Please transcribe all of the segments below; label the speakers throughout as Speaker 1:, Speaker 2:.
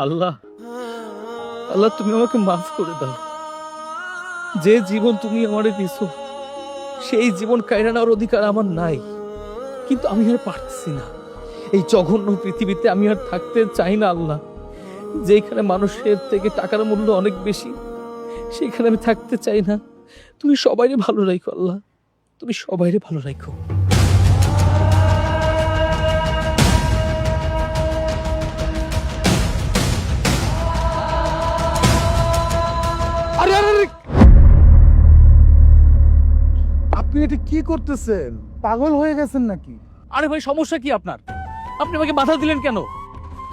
Speaker 1: আল্লাহ আল্লাহ, তুমি আমাকে মাফ করে দাও। যে জীবন তুমি আমারে দিছো, সেই জীবন কায়রা নেওয়ার অধিকার আমার নাই। কিন্তু আমি আর পারছি না। এই জঘন্য পৃথিবীতে আমি আর থাকতে চাই না, আল্লাহ। যেখানে মানুষের থেকে টাকার মূল্য অনেক বেশি, সেখানে আমি থাকতে চাই না। তুমি সবাইরে ভালো রাখো, আল্লাহ। তুমি সবাইরে ভালো রাখো।
Speaker 2: কি করতেছেন? পাগল হয়ে গেছেন নাকি?
Speaker 1: আরে ভাই সমস্যা কি আপনার? আপনি আমাকে বাধা দিলেন কেন?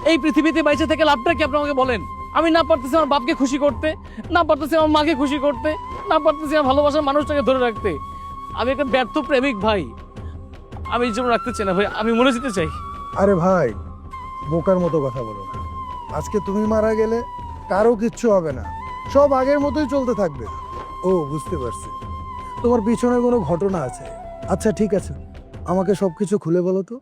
Speaker 1: এই পৃথিবীতে বাইচে থেকে লাভটা কি আপনি আমাকে বলেন? আমি না পারতেছি আমার বাপকে খুশি করতে না পারতেছি আমার মাকে খুশি করতে না পারতেছি আমার ভালোবাসার মানুষটাকে ধরে রাখতে। আমি একটা ব্যর্থ প্রেমিক ভাই। আমি এই জীবন রাখতে চাই না ভাই আমি মরে যেতে চাই।
Speaker 2: আরে ভাই বোকার মতো কথা বলো আজকে তুমি মারা গেলে কারও কিচ্ছু হবে না। সব আগের মতোই চলতে থাকবে। ও বুঝতে পারছি। তোমার পিছনে কোনো ঘটনা আছে? আচ্ছা ঠিক আছে। আমাকে সবকিছু খুলে বলো তো।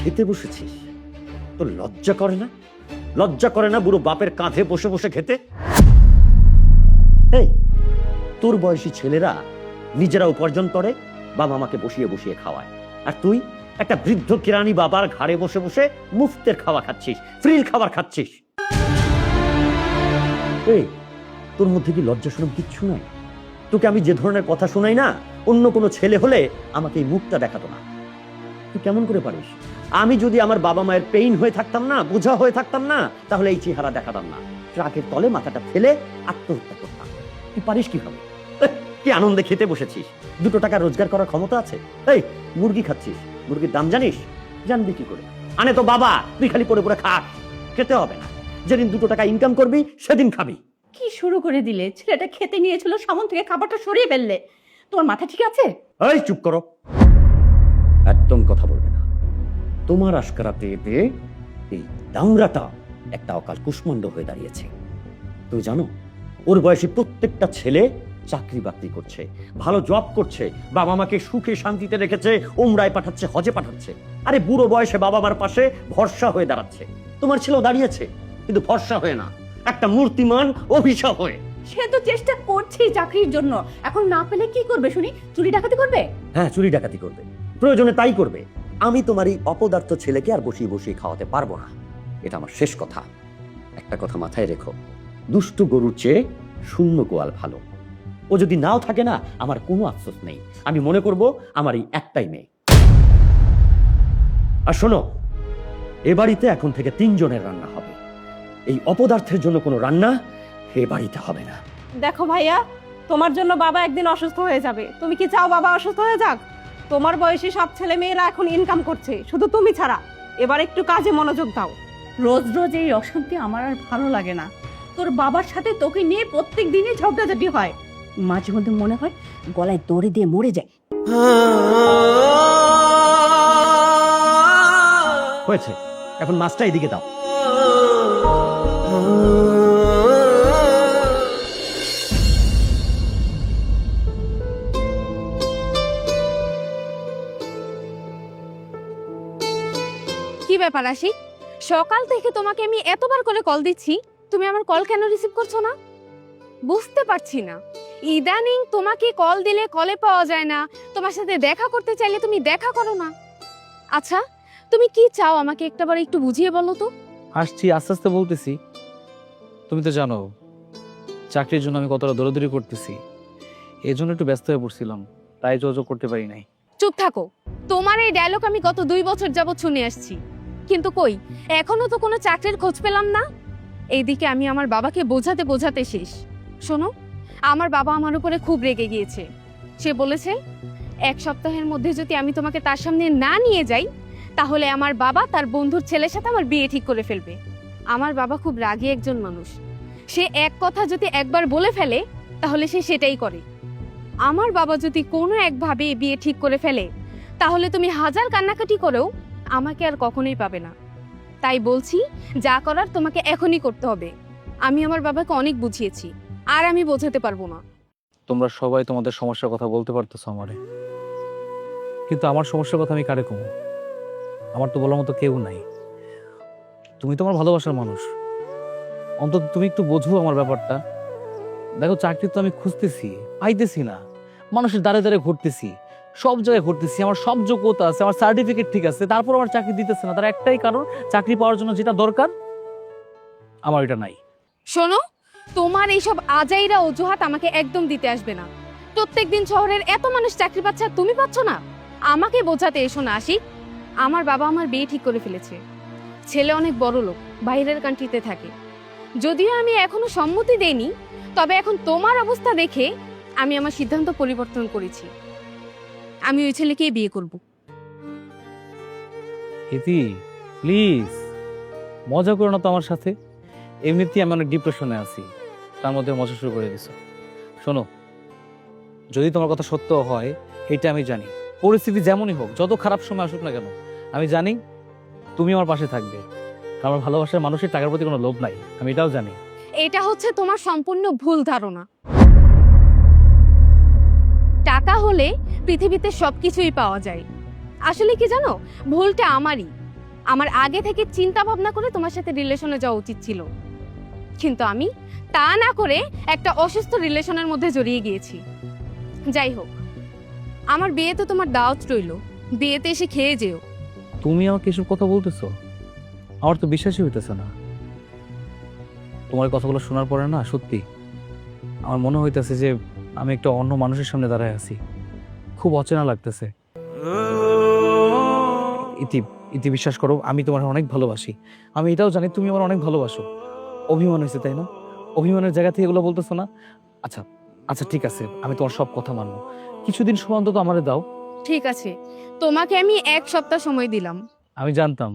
Speaker 3: খেতে বসেছিস? তোর লজ্জা করে না? লজ্জা করে না বুড়ো বাপের কাঁধে বসে বসে খেতে? তোর বয়সী ছেলেরা নিজেরা উপার্জন করে, বাবা মাকে বসিয়ে বসিয়ে খাওয়ায়। আর তুই একটা বৃদ্ধ কিরানি বাবার ঘাড়ে বসে বসে মুফতের খাওয়া খাচ্ছিস, ফ্রিল খাবার খাচ্ছিস। এই, তোর মধ্যে কি লজ্জা শরম কিচ্ছু নাই? তোকে আমি যে ধরনের কথা শোনাই না, অন্য কোনো ছেলে হলে আমাকে এই মুখটা দেখাতো না। তুই কেমন করে পারিস? আমি যদি আমার বাবা মায়ের পেইন হয়ে থাকতাম না বোঝা হয়ে থাকতাম না তাহলে এই চেহারা দেখাতাম না। ট্রাকের তলে মাথাটা ফেলে আত্মহত্যা করতাম। তুই পারিস কীভাবে? কি আনন্দে খেতে বসেছিস? দুটো টাকা রোজগার করার ক্ষমতা আছে? এই মুরগি খাচ্ছিস? মুরগির দাম জানিস? জানবি কি করে? আনে তো বাবা তুই খালি পড়ে পড়ে খাস। খেতে হবে না। যেদিন দুটো টাকা ইনকাম করবি সেদিন খাবি।
Speaker 4: কি শুরু করে দিলে? ছেলেটা খেতে নিয়েছিল সামন থেকে খাবারটা সরিয়ে ফেললে। তোমার মাথা ঠিক আছে?
Speaker 3: এই চুপ করো। একদম কথা বলবে না। তোমার আশকারা পেয়ে এই দাংরাটা একটা অকাল কুষ্মাণ্ড হয়ে দাঁড়িয়েছে। তুমি জানো ওর বয়সী প্রত্যেকটা ছেলে চাকরি বাকরি করছে ভালো জব করছে বাবা মাকে সুখে শান্তিতে রেখেছে ওমরায় পাঠাচ্ছে হজে পাঠাচ্ছে। আরে বুড়ো বয়সে বাবা মার পাশে ভরসা হয়ে দাঁড়াচ্ছে। তোমার ছেলেও দাঁড়িয়েছে কিন্তু ভরসা হয়ে না। একটা মূর্তিমান অভিশাপ হয়ে।
Speaker 4: সে তো চেষ্টা করছেই চাকরির জন্য। এখন না পেলে কি করবে শুনি? চুরি ডাকাতি করবে?
Speaker 3: হ্যাঁ চুরি ডাকাতি করবে। প্রয়োজনে তাই করবে। আমি তোমার এই অপদার্থ ছেলেকে আর বসিয়ে বসিয়ে খাওয়াতে পারব না। এটা আমার শেষ কথা। একটা কথা মাথায় রেখো। দুষ্টু গরুর চেয়ে শূন্য গোয়াল ভালো। ও যদি নাও থাকে না, আমার কোনো আফসোস নেই। আমি মনে করব আমার এই একটাই মেয়ে। আর শোনো, এ বাড়িতে এখন থেকে তিনজনের রান্না হবে। এই অপদার্থের জন্য কোনো রান্না এ বাড়িতে হবে না।
Speaker 5: দেখো ভাইয়া, তোমার জন্য বাবা একদিন অসুস্থ হয়ে যাবে। তুমি কি চাও বাবা অসুস্থ হয়ে যাক? তোমার বয়সী সব ছেলে মেয়েরা এখন ইনকাম করছে শুধু তুমি ছাড়া। এবার একটু কাজে মনোযোগ দাও।
Speaker 4: রোজ রোজ এই অশান্তি আমার আর ভালো লাগে না। তোর বাবার সাথে তোকে নিয়ে প্রত্যেক দিনই ঝগড়াঝাটি হয়। মাঝে মধ্যে মনে হয় গলায় দড়ি দিয়ে মরে যায়।
Speaker 3: হয়েছে। এখন মাছটা এদিকে দাও।
Speaker 6: ব্যাপার আশিক সকাল থেকে তোমাকে আমি এতবার করে কল দিচ্ছি তুমি আমার কল কেন রিসিভ করছ না? বুঝতে পারছি না। ইদানিং তোমাকে কল দিলে কলে পাওয়া যায় না তোমার সাথে দেখা করতে চাইলে তুমি দেখা করো না। আচ্ছা তুমি কি চাও আমাকে একটাবার একটু বুঝিয়ে বলো তো?
Speaker 1: আসছি আস্তে আস্তে বলতেছি। তুমি তো জানো চাকরির জন্য আমি কতটা দৌড়াদৌড়ি করতেছি। এই জন্য একটু ব্যস্ত হয়ে পড়ছিলাম তাই যোগাযোগ করতে পারি নাই।
Speaker 6: চুপ থাকো। তোমার এই ডায়লগ আমি গত দুই বছর যাবৎ শুনে আসছি। কিন্তু কই? এখনও তো কোনো চাকরির খোঁজ পেলাম না। এইদিকে আমি আমার বাবাকে বোঝাতে বোঝাতে শেষ। শোনো, আমার বাবা আমার উপরে খুব রেগে গিয়েছে। সে বলেছে, এক সপ্তাহের মধ্যে যদি আমি তোমাকে তার সামনে না নিয়ে যাই, তাহলে আমার বাবা তার বন্ধুর ছেলের সাথে আমার বিয়ে ঠিক করে ফেলবে। আমার বাবা খুব রাগী একজন মানুষ। সে এক কথা যদি একবার বলে ফেলে, তাহলে সে সেটাই করে। আমার বাবা যদি কোনো একভাবে বিয়ে ঠিক করে ফেলে, তাহলে তুমি হাজার কান্নাকাটি করেও আমাকে আর কখনোই পাবে না। তাই বলছি, যা করার তোমাকে এখনই করতে হবে। আমি আমার বাবাকে অনেক বুঝিয়েছি, আর আমি বোঝাতে পারব না।
Speaker 1: তোমরা সবাই তোমাদের সমস্যার কথা বলতে পারতেছো আমারে। কিন্তু আমার সমস্যার কথা আমি কারে কমো? আমার তো বলার মতো কেউ নাই। তুমি তোমার ভালোবাসার মানুষ। অন্তত তুমি একটু বোঝো আমার ব্যাপারটা। দেখো, চাকরি তো আমি খুঁজতেছি, পাইতেছি না। মানুষের দ্বারে দ্বারে ঘুরতেছি। সব জায়গায় ঘুরতেছি, আমার সব যোগ্যতা আছে, আমার সার্টিফিকেট ঠিক আছে, তারপর আমার চাকরি দিতেছে না, তার একটাই কারণ, চাকরি পাওয়ার জন্য যেটা দরকার, আমার এটা নাই।
Speaker 6: শোনো, তোমার এইসব আজাইরা অজুহাত আমাকে একদম দিতে আসবে না। প্রত্যেকদিন শহরের এত মানুষ চাকরি পাচ্ছে আর তুমি পাচ্ছ না। আমাকে বোঝাতে এসো না, আশিক। আমার বাবা আমার বিয়ে ঠিক করে ফেলেছে। ছেলে অনেক বড় লোক, বাইরের কান্ট্রিতে থাকে। যদিও আমি এখনও সম্মতি দেইনি, তবে এখন তোমার অবস্থা দেখে আমি আমার সিদ্ধান্ত পরিবর্তন করেছি। আমি ওই ছেলেকেই বিয়ে করব।
Speaker 1: ইতি প্লিজ মজা করো না তো আমার সাথে। এমনিতেই আমি অনেক ডিপ্রেশনে আছি। তার মধ্যে মজা শুরু করে দিছো। শোনো যদি তোমার কথা সত্য হয় এটা আমি জানি। পরিস্থিতি যেমনই হোক যত খারাপ সময় আসুক না কেন আমি জানি তুমি আমার পাশে থাকবে। কারণ আমার ভালোবাসার মানুষের টাকার প্রতি কোনো লোভ নাই আমি এটাও জানি।
Speaker 6: এটা হচ্ছে তোমার সম্পূর্ণ ভুল ধারণা। টাকা হলে পৃথিবীতে সবকিছুই পাওয়া যায়। আসলে কি জানো? ভুলটা আমারই। আমার আগে থেকে চিন্তা ভাবনা করে তোমার সাথে রিলেশনে যাওয়া উচিত ছিল। কিন্তু আমি তা না করে একটা অসুস্থ রিলেশনের মধ্যে জড়িয়ে গিয়েছি। যাই হোক, আমার বিয়েতে তোমার দাওয়াত রইল। বিয়েতে এসে খেয়ে যেও।
Speaker 1: তুমি আমাকে এসব কথা বলতেছো? আমার তো বিশ্বাসই হইতেছে না। তোমার কথাগুলো শোনার পরে না, সত্যি, আমার মনে হইতেছে যে আমি একটা অন্য মানুষের সামনে দাঁড়ায় আছি। খুব অচেনা লাগতেছে। ইতি ইতি বিশ্বাস করো আমি তোমার অনেক ভালোবাসি। আমি এটাও জানি তুমি আমার অনেক ভালোবাসো। অভিমান হয়েছে তাই না? অভিমানের জায়গা থেকে এগুলো বলতেছো না? আচ্ছা আচ্ছা ঠিক আছে আমি তোমার সব কথা মানবো। কিছুদিন সময় অন্তত আমারে দাও।
Speaker 6: ঠিক আছে তোমাকে আমি এক সপ্তাহ সময় দিলাম।
Speaker 1: আমি জানতাম।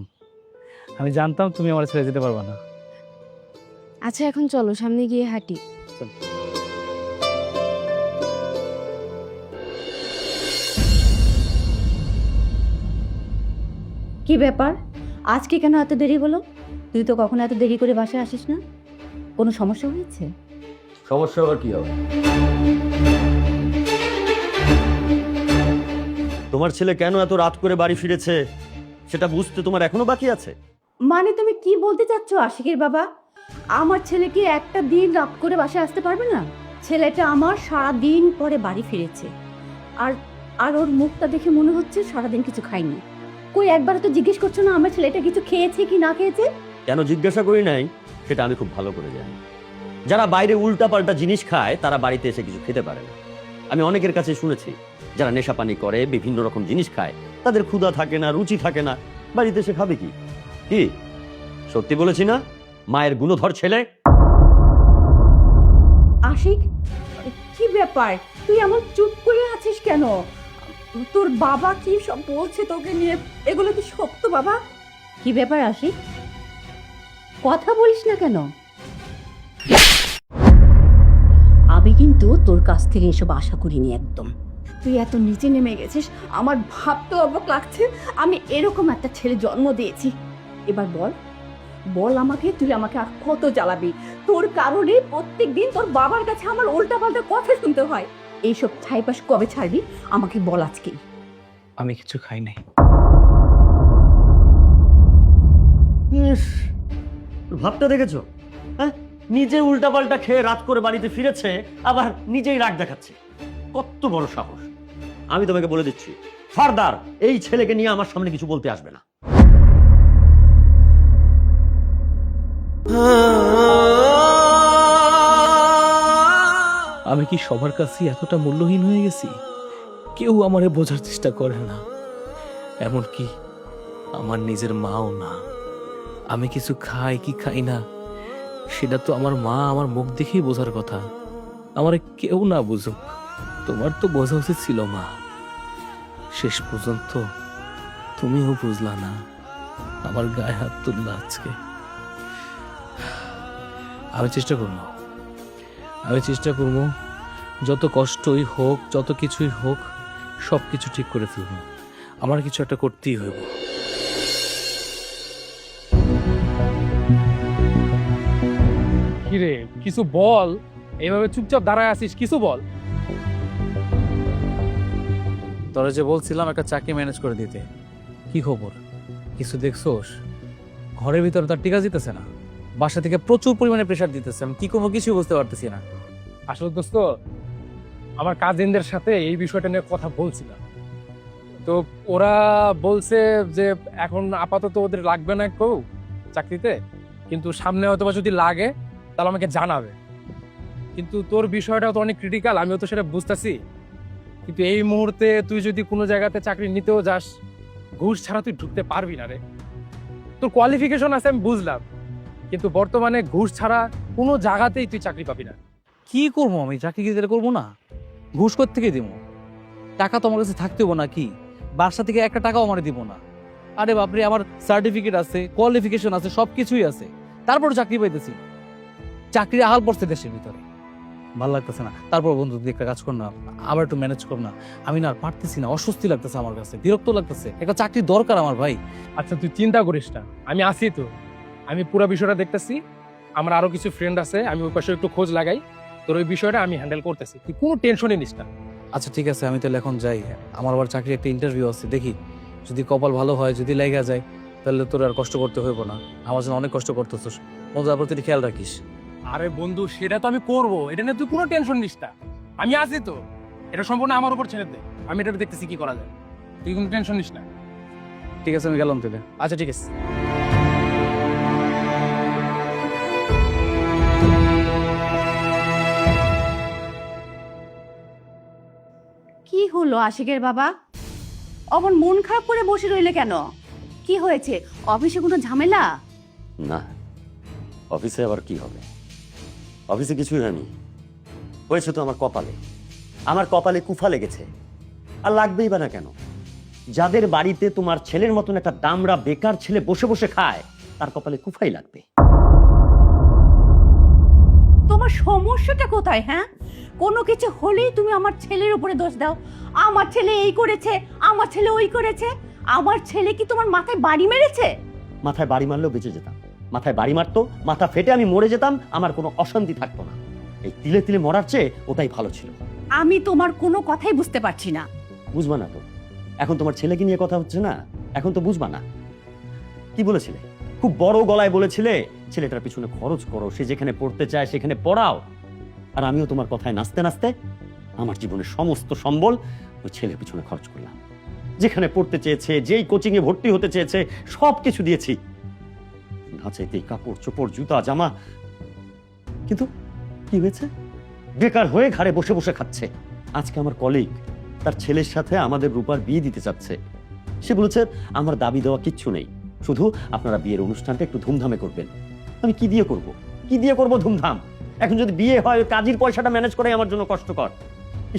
Speaker 1: আমি জানতাম তুমি আমার ছেড়ে যেতে পারবে না।
Speaker 6: আচ্ছা এখন চলো সামনে গিয়ে হাঁটি।
Speaker 4: কি ব্যাপার? আজকে কেন এত দেরি হলো? তুই তো কখনো এত দেরি করে বাসায় আসিস না। কোনো সমস্যা হয়েছে?
Speaker 3: সমস্যা আবার কি হবে? তোমার ছেলে কেন এত রাত করে বাড়ি ফিরেছে? সেটা বুঝতে তোমার এখনও বাকি আছে?
Speaker 4: মানে তুমি কি বলতে চাচ্ছ আশিকের বাবা? আমার ছেলে কি একটা দিন রাত করে বাসায় আসতে পারবে না? ছেলেটা আমার সারা দিন পরে বাড়ি ফিরেছে। আর আর ওর মুখটা দেখে মনে হচ্ছে সারাদিন কিছু খায়নি। কই একবার তো জিজ্ঞেস করছ না আমার ছেলেটা কিছু খেয়েছে কি না খেয়েছে?
Speaker 3: কেন জিজ্ঞাসা করি নাই? সেটা আমি খুব ভালো করে জানি। যারা বাইরে উল্টাপাল্টা জিনিস খায় তারা বাড়িতে এসে কিছু খেতে পারে না। আমি অনেকের কাছে শুনেছি যারা নেশাপানি করে বিভিন্ন রকম জিনিস খায় তাদের ক্ষুধা থাকে না রুচি থাকে না। বাড়িতে এসে খাবে কি? কি? সত্যি বলেছি না? মায়ের গুণধর ছেলে?
Speaker 4: আশিক কি ব্যাপার? তুই এমন চুপ করে আছিস কেন? তোর বাবা কি সব বলছে তোকে নিয়ে? এগুলো কি সত্য বাবা? কি ব্যাপার আসি কথা বলিস না কেন? আমি কিন্তু তোর কাছ থেকে এসব আশা করিনি একদম। তুই এত নিচে নেমে গেছিস আমার ভাবতেও অবাক লাগছে। আমি এরকম একটা ছেলে জন্ম দিয়েছি। এবার বল বল আমাকে তুই আমাকে আর কত জ্বালাবি? তোর কারণে প্রত্যেক দিন তোর বাবার কাছে আমার উল্টা পাল্টা কথা শুনতে হয়। এইসব ছাইপাস কবে ছাড়বি? আমাকে বল আজকেই।
Speaker 1: আমি কিছু খাই নাই।
Speaker 3: ইস, ভাবটা দেখেছ? হ্যাঁ? নিজে উল্টাপাল্টা খেয়ে রাত করে বাড়িতে ফিরেছে আবার নিজেই রাগ দেখাচ্ছে। কত বড় সাহস। আমি তোমাকে বলে দিচ্ছি ফারদার এই ছেলেকে নিয়ে আমার সামনে কিছু বলতে আসবে না।
Speaker 1: আমি কি সবার কাছে এতটা মূল্যহীন হয়ে গেছি? কেউ আমারে বোঝার চেষ্টা করে না। এমনকি আমার নিজের মাও না। আমি কিছু খাই কি খাই না, সেটা তো আমার মা আমার মুখ দেখেই বোঝার কথা। আমারে কেউ না বুঝুক, তোমার তো বোঝা উচিত ছিল মা। শেষ পর্যন্ত তুমিও বুঝলা না, আমার গায়ে হাত তুললা আজকে। আমি চেষ্টা করব। আমি চেষ্টা করব যত কষ্টই হোক যত কিছুই হোক সব কিছু ঠিক করে ফেলব। আমার কিছু একটা করতেই হইব।
Speaker 7: কিরে কিছু বল? এইভাবে চুপচাপ দাঁড়ায় আছিস কিছু বল।
Speaker 1: তোরা যে বলছিলাম একটা চাকরি ম্যানেজ করে দিতে। কি খবর? কিছু দেখছোস? ঘরের ভিতরে তার টিকা জিতেছে না। বাসা থেকে প্রচুর পরিমাণে প্রেশার দিতেছে। আমি কি করব কিছু বুঝতে পারতেছি না।
Speaker 7: আসলে দোস্ত, আমার কাজিনদের সাথে এই বিষয়টা নিয়ে কথা বলছিলাম। তো ওরা বলছে যে, এখন আপাতত ওদের লাগবে না কেউ চাকরিতে, কিন্তু সামনে হয়তো যদি লাগে, তাহলে আমাকে জানাবে। কিন্তু তোর বিষয়টা তো অনেক ক্রিটিক্যাল আমিও তো সেটা বুঝতেছি। কিন্তু এই মুহূর্তে তুই যদি কোনো জায়গাতে চাকরি নিতেও যাস, ঘুষ ছাড়া তুই ঢুকতে পারবি না রে। তোর কোয়ালিফিকেশন আছে, আমি বুঝলাম। কিন্তু বর্তমানে ঘুষ ছাড়া কোনো জায়গাতেই তুই চাকরি পাবি না।
Speaker 1: কি করব আমি? চাকরি কি দিলে করব না? ঘুষ কর থেকে দিব? টাকা তো আমার কাছে থাকতে হব না কি বাসা থেকে একটা টাকাও আমার দিব না। আরে বাপরে আমার সার্টিফিকেট আছে কোয়ালিফিকেশন আছে সব কিছুই আছে। তারপর চাকরি পাইতেছি চাকরি আহাল পড়ছে দেশের ভিতরে। ভালো লাগতেছে না। তারপর বন্ধু তুই একটা কাজ কর না। আবার একটু ম্যানেজ কর না। আমি না আর পারতেছি না। অস্বস্তি লাগতেছে আমার কাছে বিরক্ত লাগতেছে। একটা চাকরি দরকার আমার ভাই।
Speaker 7: আচ্ছা তুই চিন্তা করিস না। আমি আছি তো। আমি পুরো বিষয়টা দেখতেছি। আমার আরও কিছু ফ্রেন্ড আছে আমি ওই পাশে একটু খোঁজ লাগাই। তোর ওই বিষয়টা আমি হ্যান্ডেল করতেছি। তুই কোনো টেনশনই নিস না।
Speaker 1: আচ্ছা ঠিক আছে আমি তাহলে এখন যাই। আমার আবার চাকরির একটা ইন্টারভিউ আছে দেখি। যদি কপাল ভালো হয় যদি লেগে যায় তাহলে তোর আর কষ্ট করতে হইব না। আমার জন্য অনেক কষ্ট করতেছিস। বন্ধু তারপর তুই খেয়াল রাখিস।
Speaker 7: আরে বন্ধু সেটা তো আমি করব। এটা নিয়ে তুই কোনো টেনশন নিস না। আমি আছি তো। এটা সম্পূর্ণ আমার উপর ছেড়ে দে। আমি এটা দেখতেছি কি করা যায়। তুই কোনো টেনশন নিস না।
Speaker 1: ঠিক আছে আমি গেলাম তাহলে।
Speaker 7: আচ্ছা ঠিক আছে।
Speaker 4: হলো আশিকের বাবা? অমন মন খারাপ করে বসে রইলে কেন? কি হয়েছে? অফিসে কোনো ঝামেলা?
Speaker 3: না। অফিসে আবার কি হবে? অফিসে কিছুই হয়নি। হয়েছে তো আমার কপালে। আমার কপালে কুফা লেগেছে। আর লাগবেই বা না কেন? যাদের বাড়িতে তোমার ছেলের মতন একটা দামরা বেকার ছেলে বসে বসে খায় তার কপালে কুফাই লাগবে।
Speaker 4: তোমার সমস্যাটা কোথায় হ্যাঁ? কোনো কিছু হলেই তুমি আমার ছেলের উপরে দোষ দাও। আমার ছেলে এই করেছে আমার ছেলে ওই করেছে। আমার ছেলে কি তোমার মাথায় বাড়ি মেরেছে?
Speaker 3: মাথায় বাড়ি মারলেও বেঁচে যেতাম। মাথায় বাড়ি মারতো মাথা ফেটে আমি মরে যেতাম আমার কোনো অশান্তি থাকতো না। এই তিলে তিলে মরার চেয়ে ওটাই ভালো ছিল।
Speaker 4: আমি তোমার কোনো কথাই বুঝতে পারছি না।
Speaker 3: বুঝবা না তো। এখন তোমার ছেলেকে নিয়ে কথা হচ্ছে না? এখন তো বুঝবা না। কি বলেছিলে? খুব বড় গলায় বলেছিলে ছেলেটার পিছনে খরচ করো সে যেখানে পড়তে চায় সেখানে পড়াও। আর আমিও তোমার কথায় নাচতে নাচতে আমার জীবনের সমস্ত সম্বল ওই ছেলের পিছনে খরচ করলাম। যেখানে পড়তে চেয়েছে, যেই কোচিং এ ভর্তি হতে চেয়েছে সব কিছু দিয়েছি। না চাইতেই কাপড়, চোপড়, জুতা, জামা। কিন্তু কি হয়েছে? বেকার হয়ে ঘাড়ে বসে বসে খাচ্ছে। আজকে আমার কলিগ তার ছেলের সাথে আমাদের রূপার বিয়ে দিতে চাচ্ছে। সে বলেছে, আমার দাবি দেওয়া কিচ্ছু নেই। শুধু আপনারা বিয়ের অনুষ্ঠানটা একটু ধুমধামে করবেন। আমি কি দিয়ে করব? কি দিয়ে করব ধুমধাম? এখন যদি বিয়ে হয় কাজের পয়সাটা ম্যানেজ করাই আমার জন্য কষ্টকর।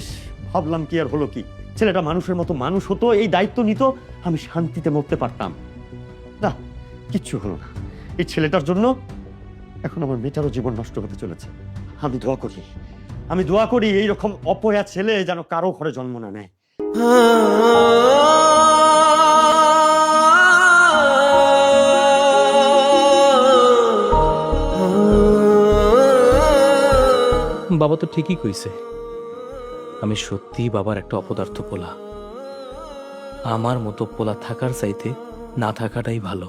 Speaker 3: ইস, ভাবলাম কি আর হলো কি? ছেলেটা মানুষের মতো মানুষ হতো, এই দায়িত্ব নিত, আমি শান্তিতে মরতে পারতাম। না, কিচ্ছু হলো না। এই ছেলেটার জন্য এখন আমার মেয়েটারও জীবন নষ্ট হতে চলেছে। আমি দোয়া করি, আমি দোয়া করি, এইরকম অপয়া ছেলে যেন কারও ঘরে জন্ম না নেয়।
Speaker 1: বাবা তো ঠিকই কইছে, আমি সত্যি বাবার একটা অপদার্থ পোলা। আমার মতো পোলা থাকার চাইতে না থাকাটাই ভালো।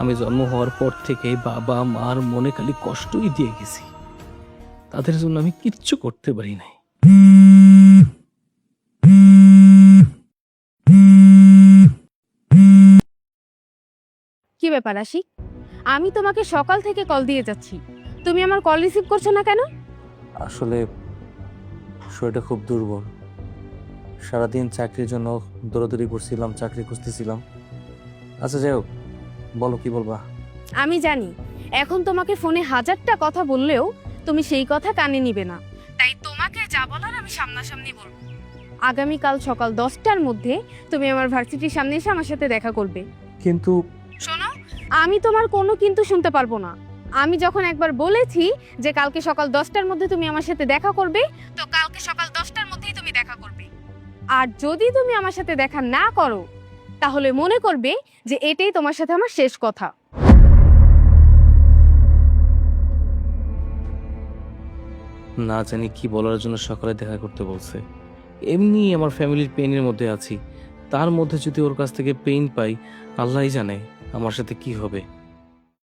Speaker 1: আমি জন্ম হওয়ার পর থেকে বাবা, মার মনে খালি কষ্টই দিয়ে গেছি। তাদের জন্য আমি কিচ্ছু করতে পারি নাই।
Speaker 6: কি ব্যাপার আশিক? আমি তোমাকে সকাল থেকে কল দিয়ে যাচ্ছি। তুমি আমার কল রিসিভ করছ না কেন?
Speaker 1: আসলে শরীরটা খুব দুর্বল। সারাদিন চাকরির জন্য দৌড়াদৌড়ি করছিলাম চাকরি খুঁজতেছিলাম। আচ্ছা যাই হোক বলো কি বলবা?
Speaker 6: আমি জানি এখন তোমাকে ফোনে হাজারটা কথা বললেও তুমি সেই কথা কানে নিবে না। তাই তোমাকে যা বলার আমি সামনাসামনি বলব। আগামীকাল সকাল দশটার মধ্যে তুমি আমার ভার্সিটির সামনে এসে আমার সাথে দেখা করবে।
Speaker 1: কিন্তু
Speaker 6: শোনো আমি তোমার কোনো কিন্তু শুনতে পারব না। আমি যখন একবার বলেছি যে কালকে সকাল দশটার মধ্যে তুমি আমার সাথে দেখা করবে, তো কালকে সকাল দশটার মধ্যেই তুমি দেখা করবে। আর যদি তুমি আমার সাথে দেখা না করো, তাহলে মনে করবে যে এটাই তোমার সাথে আমার শেষ কথা।
Speaker 8: না জানি কি বলার জন্য সকালে দেখা করতে বলছে। এমনি আমার ফ্যামিলির পেইনের মধ্যে আছি। তার মধ্যে যদি ওর কাছ থেকে পেইন পাই, আল্লাহই জানে আমার সাথে কি হবে।